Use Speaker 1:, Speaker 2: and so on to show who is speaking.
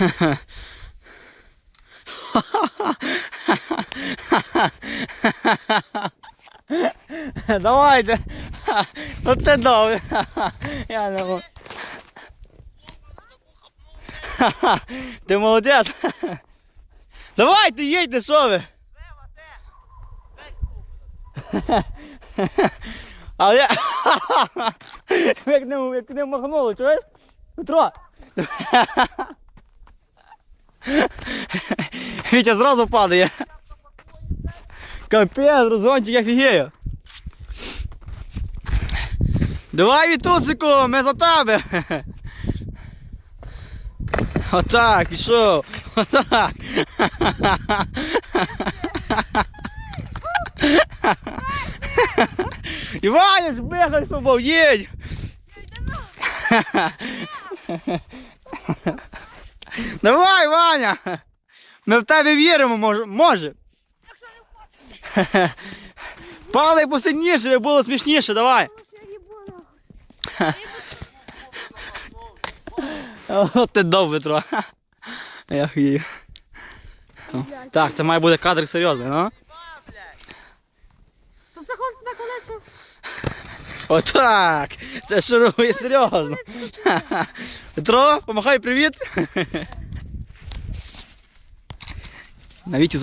Speaker 1: Давайте. Ну ти добре. Я не можу. Ти молодець. Давайте їдьте, що ви? Але я... як не махнуло, чуєш? Петро! Вітя зразу падає. Капець, розгончик, я фігею. Давай, Вітусику, ми за тебе. Отак, пішов. Отак. Іваня, ж бігай собою, їдь. Давай, Ваня. Ми в тебе віримо, може. може. Палай посильніше, щоб було смішніше, давай. О, ти довго трохи. Я хуєю. Так, це має бути кадр серйозний, ну?
Speaker 2: Це хлопці так лечив.
Speaker 1: Отак! Це шурує серйозно. Петро, помахай привіт. Навіть